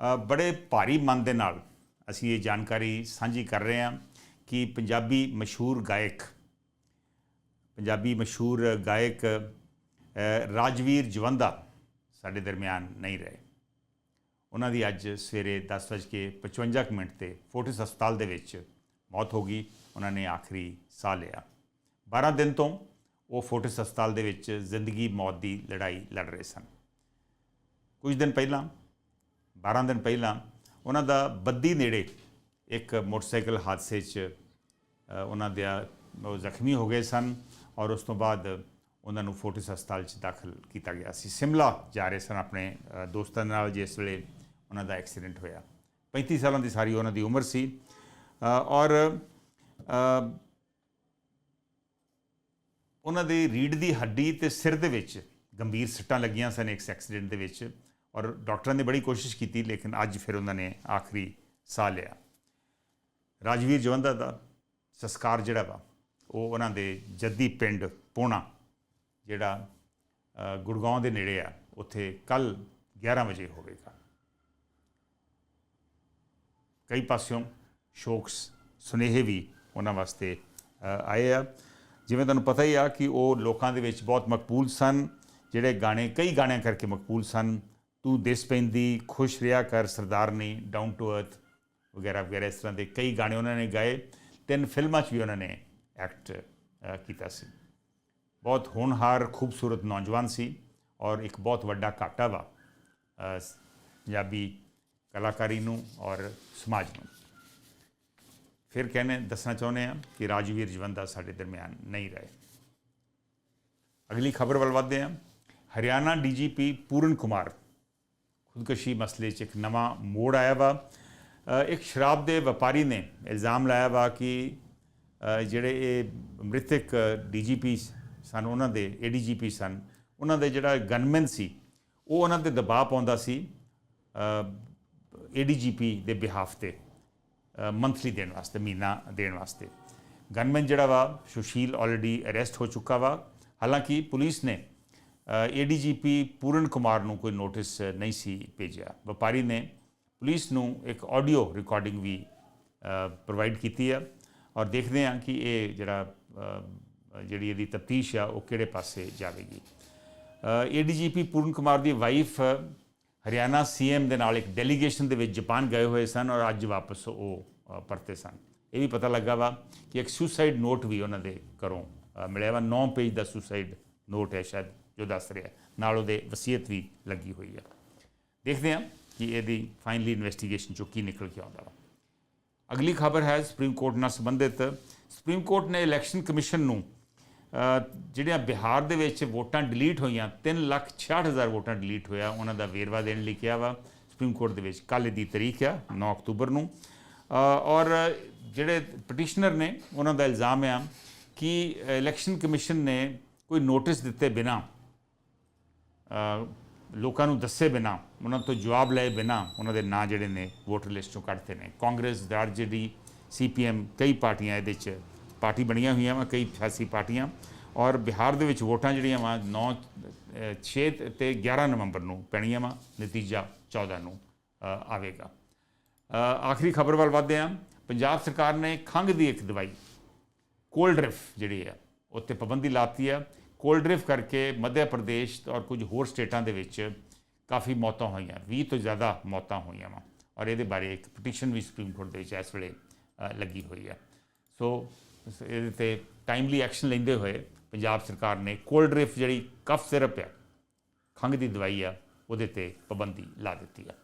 ਬੜੇ ਭਾਰੀ ਮਨ ਦੇ ਨਾਲ ਅਸੀਂ ਇਹ ਜਾਣਕਾਰੀ ਸਾਂਝੀ ਕਰ ਰਹੇ ਹਾਂ ਕਿ ਪੰਜਾਬੀ ਮਸ਼ਹੂਰ ਗਾਇਕ, ਪੰਜਾਬੀ ਮਸ਼ਹੂਰ ਗਾਇਕ ਰਾਜਵੀਰ ਜਵੰਦਾ ਸਾਡੇ ਦਰਮਿਆਨ ਨਹੀਂ ਰਹੇ। ਉਹਨਾਂ ਦੀ ਅੱਜ ਸਵੇਰੇ 10:55 ਮਿੰਟ ਤੇ ਫੋਰਟਿਸ ਹਸਪਤਾਲ ਦੇ ਵਿੱਚ ਮੌਤ ਹੋ ਗਈ, ਉਹਨਾਂ ਨੇ ਆਖਰੀ ਸਾਹ ਲਿਆ। 12 ਦਿਨ ਤੋਂ ਉਹ ਫੋਰਟਿਸ ਹਸਪਤਾਲ ਦੇ ਵਿੱਚ ਜ਼ਿੰਦਗੀ ਮੌਤ ਦੀ ਲੜਾਈ ਲੜ ਰਹੇ ਸਨ। ਕੁਝ ਦਿਨ ਪਹਿਲਾਂ 12 ਦਿਨ ਪਹਿਲਾਂ ਉਹਨਾਂ ਦਾ ਬੱਦੀ ਨੇੜੇ ਇੱਕ ਮੋਟਰਸਾਈਕਲ ਹਾਦਸੇ 'ਚ ਉਹਨਾਂ ਦੇ ਉਹ ਜ਼ਖਮੀ ਹੋ ਗਏ ਸਨ ਔਰ ਉਸ ਤੋਂ ਬਾਅਦ ਉਹਨਾਂ ਨੂੰ ਫੋਰਟਿਸ ਹਸਪਤਾਲ 'ਚ ਦਾਖਲ ਕੀਤਾ ਗਿਆ ਸੀ। ਸਿਮਲਾ ਜਾ ਰਹੇ ਸਨ ਆਪਣੇ ਅ, ਦੋਸਤਾਂ ਨਾਲ ਜਿਸ ਵੇਲੇ ਉਹਨਾਂ ਦਾ ਐਕਸੀਡੈਂਟ ਹੋਇਆ। 35 ਸਾਲਾਂ ਦੀ ਸਾਰੀ ਉਹਨਾਂ ਦੀ ਉਮਰ ਸੀ। ਔਰ ਉਹਨਾਂ ਦੇ ਰੀੜ ਦੀ ਹੱਡੀ ਤੇ ਸਿਰ ਦੇ ਵਿੱਚ ਗੰਭੀਰ ਸੱਟਾਂ ਲੱਗੀਆਂ ਸਨ ਇਸ ਐਕਸੀਡੈਂਟ ਦੇ ਵਿੱਚ। ਔਰ ਡਾਕਟਰਾਂ ਨੇ ਬੜੀ ਕੋਸ਼ਿਸ਼ ਕੀਤੀ, ਲੇਕਿਨ ਅੱਜ ਫਿਰ ਉਹਨਾਂ ਨੇ ਆਖਰੀ ਸਾਹ ਲਿਆ। ਰਾਜਵੀਰ ਜਵੰਦਾ ਦਾ ਸੰਸਕਾਰ ਜਿਹੜਾ ਵਾ, ਉਹ ਉਹਨਾਂ ਦੇ ਜੱਦੀ ਪਿੰਡ ਪੋਣਾ, ਜਿਹੜਾ ਗੁੜਗਾਉਂ ਦੇ ਨੇੜੇ ਆ, ਉੱਥੇ ਕੱਲ 11 ਵਜੇ ਹੋਵੇਗਾ। ਕਈ ਪਾਸਿਓਂ ਸ਼ੋਕ ਸੁਨੇਹੇ ਵੀ ਉਹਨਾਂ ਵਾਸਤੇ ਆਏ ਆ। ਜਿਵੇਂ ਤੁਹਾਨੂੰ ਪਤਾ ਹੀ ਆ ਕਿ ਉਹ ਲੋਕਾਂ ਦੇ ਵਿੱਚ ਬਹੁਤ ਮਕਬੂਲ ਸਨ, ਜਿਹੜੇ ਗਾਣੇ, ਕਈ ਗਾਣਿਆਂ ਕਰਕੇ ਮਕਬੂਲ ਸਨ। ਤੂੰ ਦਿਸ ਪੈਂਦੀ, ਖੁਸ਼ ਰਿਹਾ ਕਰ ਸਰਦਾਰਨੀ ਡਾਊਨ ਟੂ ਅਰਥ ਵਗੈਰਾ ਵਗੈਰਾ, ਇਸ ਤਰ੍ਹਾਂ ਦੇ ਕਈ ਗਾਣੇ ਉਹਨਾਂ ਨੇ ਗਾਏ, ਤਿੰਨ ਫਿਲਮਾਂ 'ਚ ਵੀ ਉਹਨਾਂ ਨੇ ਐਕਟ ਕੀਤਾ ਸੀ। ਬਹੁਤ ਹੋਣਹਾਰ, ਖੂਬਸੂਰਤ ਨੌਜਵਾਨ ਸੀ ਔਰ ਇੱਕ ਬਹੁਤ ਵੱਡਾ ਘਾਟਾ ਵਾ ਪੰਜਾਬੀ ਕਲਾਕਾਰੀ ਨੂੰ ਔਰ ਸਮਾਜ ਨੂੰ। ਫਿਰ ਕਹਿੰਦੇ, ਦੱਸਣਾ ਚਾਹੁੰਦੇ ਆ ਕਿ ਰਾਜਵੀਰ ਜਵੰਦਾ ਸਾਡੇ ਦਰਮਿਆਨ ਨਹੀਂ ਰਹੇ। ਅਗਲੀ ਖਬਰ ਵੱਲ ਵਧਦੇ ਹਾਂ। ਹਰਿਆਣਾ ਡੀਜੀਪੀ ਪੂਰਨ ਕੁਮਾਰ ਖੁਦਕਸ਼ੀ ਮਸਲੇ 'ਚ ਇੱਕ ਨਵਾਂ ਮੋੜ ਆਇਆ ਵਾ। ਇੱਕ ਸ਼ਰਾਬ ਦੇ ਵਪਾਰੀ ਨੇ ਇਲਜ਼ਾਮ ਲਾਇਆ ਵਾ ਕਿ ਜਿਹੜੇ ਇਹ ਮ੍ਰਿਤਕ ਡੀਜੀਪੀ ਸਨ, ਉਹਨਾਂ ਦੇ, ਏਡੀਜੀਪੀ ਸਨ, ਉਹਨਾਂ ਦੇ ਜਿਹੜਾ ਗਨਮੈਨ ਸੀ, ਉਹ ਉਹਨਾਂ ਤੇ ਦਬਾਅ ਪਾਉਂਦਾ ਸੀ ਏਡੀਜੀਪੀ ਦੇ ਬਿਹਾਫ ਤੇ ਮੰਥਲੀ ਦੇਣ ਵਾਸਤੇ, ਮਹੀਨਾ ਦੇਣ ਵਾਸਤੇ। ਗਨਮੈਨ ਜਿਹੜਾ ਵਾ, ਸੁਸ਼ੀਲ ਆਲਰੇਡੀ ਅਰੈਸਟ ਹੋ ਚੁੱਕਾ ਵਾ। ਹਾਲਾਂਕਿ ਪੁਲਿਸ ਨੇ ਏਡੀਜੀਪੀ ਪੂਰਨ ਕੁਮਾਰ ਨੂੰ ਕੋਈ ਨੋਟਿਸ ਨਹੀਂ ਸੀ ਭੇਜਿਆ। ਵਪਾਰੀ ਨੇ ਪੁਲਿਸ ਨੂੰ ਇੱਕ ਆਡੀਓ ਰਿਕਾਰਡਿੰਗ ਵੀ ਪ੍ਰੋਵਾਈਡ ਕੀਤੀ ਆ ਔਰ ਦੇਖਦੇ ਹਾਂ ਕਿ ਇਹ ਜਿਹੜਾ ਜਿਹੜੀ ਇਹਦੀ ਤਫਤੀਸ਼ ਆ ਉਹ ਕਿਹੜੇ ਪਾਸੇ ਜਾਵੇਗੀ। ਏਡੀਜੀਪੀ ਪੂਰਨ ਕੁਮਾਰ ਦੀ ਵਾਈਫ ਹਰਿਆਣਾ ਸੀਐਮ ਦੇ ਨਾਲ ਇੱਕ ਡੈਲੀਗੇਸ਼ਨ ਦੇ ਵਿੱਚ ਜਾਪਾਨ ਗਏ ਹੋਏ ਸਨ ਔਰ ਅੱਜ ਵਾਪਸ ਉਹ ਪਰਤੇ ਸਨ। ਇਹ ਵੀ ਪਤਾ ਲੱਗਾ ਵਾ ਕਿ ਇੱਕ ਸੁਸਾਈਡ ਨੋਟ ਵੀ ਉਹਨਾਂ ਦੇ ਘਰੋਂ ਮਿਲਿਆ ਵਾ। 9 ਪੇਜ ਦਾ ਸੁਸਾਈਡ ਨੋਟ ਹੈ ਸ਼ਾਇਦ। ਜੋ ਦੱਸ ਰਿਹਾ ਨਾਲ ਉਹਦੇ ਵਸੀਅਤ ਵੀ ਲੱਗੀ ਹੋਈ ਹੈ। ਦੇਖਦੇ ਹਾਂ ਕਿ ਇਹਦੀ ਫਾਈਨਲੀ ਇਨਵੈਸਟੀਗੇਸ਼ਨ ਚੋਂ ਕੀ ਨਿਕਲ ਕੇ ਆਉਂਦਾ ਵਾ। ਅਗਲੀ ਖਬਰ ਹੈ ਸੁਪਰੀਮ ਕੋਰਟ ਨਾਲ ਸੰਬੰਧਿਤ। ਸੁਪਰੀਮ ਕੋਰਟ ਨੇ ਇਲੈਕਸ਼ਨ ਕਮਿਸ਼ਨ ਨੂੰ ਜਿਹੜੀਆਂ ਬਿਹਾਰ ਦੇ ਵਿੱਚ ਵੋਟਾਂ ਡਿਲੀਟ ਹੋਈਆਂ 366000 ਵੋਟਾਂ ਡਿਲੀਟ ਹੋਇਆ, ਉਹਨਾਂ ਦਾ ਵੇਰਵਾ ਦੇਣ ਲਈ ਕਿਹਾ ਵਾ। ਸੁਪਰੀਮ ਕੋਰਟ ਦੇ ਵਿੱਚ ਕੱਲ੍ਹ ਦੀ ਤਰੀਕ ਆ 9 ਅਕਤੂਬਰ ਨੂੰ। ਔਰ ਜਿਹੜੇ ਪਟੀਸ਼ਨਰ ਨੇ, ਉਹਨਾਂ ਦਾ ਇਲਜ਼ਾਮ ਆ ਕਿ ਇਲੈਕਸ਼ਨ ਕਮਿਸ਼ਨ ਨੇ ਕੋਈ ਨੋਟਿਸ ਦਿੱਤੇ ਬਿਨਾ ਲੋਕਾਂ ਨੂੰ ਦੱਸੇ ਬਿਨਾ, ਉਹਨਾਂ ਤੋਂ ਜਵਾਬ ਲਏ ਬਿਨਾ ਉਹਨਾਂ ਦੇ ਨਾਂ ਜਿਹੜੇ ਨੇ ਵੋਟਰ ਲਿਸਟ ਚੋਂ ਕੱਢਦੇ ਨੇ। ਕਾਂਗਰਸ ਆਰਜੇਡੀ ਸੀਪੀਐਮ ਕਈ ਪਾਰਟੀਆਂ ਇਹਦੇ 'ਚ ਪਾਰਟੀ ਬਣੀਆਂ ਹੋਈਆਂ ਵਾ, ਕਈ ਸਿਆਸੀ ਪਾਰਟੀਆਂ। ਔਰ ਬਿਹਾਰ ਦੇ ਵਿੱਚ ਵੋਟਾਂ ਜਿਹੜੀਆਂ ਵਾ 9 6 ਤੇ 11 ਨਵੰਬਰ ਨੂੰ ਪੈਣੀਆਂ ਵਾ, ਨਤੀਜਾ 14 ਨੂੰ ਆਵੇਗਾ। ਆਖਰੀ ਖਬਰ ਵੱਲ ਵਧਦੇ ਹਾਂ ਪੰਜਾਬ ਸਰਕਾਰ ਨੇ ਖੰਘ ਦੀ ਇੱਕ ਦਵਾਈ, ਕੋਲਡ ਡ੍ਰਿਫ ਜਿਹੜੀ ਹੈ ਉੱਤੇ ਪਾਬੰਦੀ ਲਾਤੀ ਹੈ ਕੋਲਡ ਡ੍ਰਿਫ ਕਰਕੇ ਮੱਧ ਪ੍ਰਦੇਸ਼ ਔਰ ਕੁਝ ਹੋਰ ਸਟੇਟਾਂ ਦੇ ਵਿੱਚ ਕਾਫੀ ਮੌਤਾਂ ਹੋਈਆਂ 20 ਤੋਂ ਜ਼ਿਆਦਾ ਮੌਤਾਂ ਹੋਈਆਂ ਵਾ। ਔਰ ਇਹਦੇ ਬਾਰੇ ਇੱਕ ਪਟੀਸ਼ਨ ਵੀ ਸੁਪਰੀਮ ਕੋਰਟ ਦੇ ਵਿੱਚ ਇਸ ਵੇਲੇ ਲੱਗੀ ਹੋਈ ਹੈ। ਸੋ ਇਹਦੇ ਤੇ ਟਾਈਮਲੀ ਐਕਸ਼ਨ ਲੈਂਦੇ ਹੋਏ ਪੰਜਾਬ ਸਰਕਾਰ ਨੇ ਕੋਲਡ ਡ੍ਰਿਫ ਜਿਹੜੀ, ਕਫ ਸਿਰਪ ਹੈ ਖੰਘ ਦੀ ਦਵਾਈ ਆ, ਉਹਦੇ ਤੇ ਪਾਬੰਦੀ ਲਾ ਦਿੱਤੀ ਆ।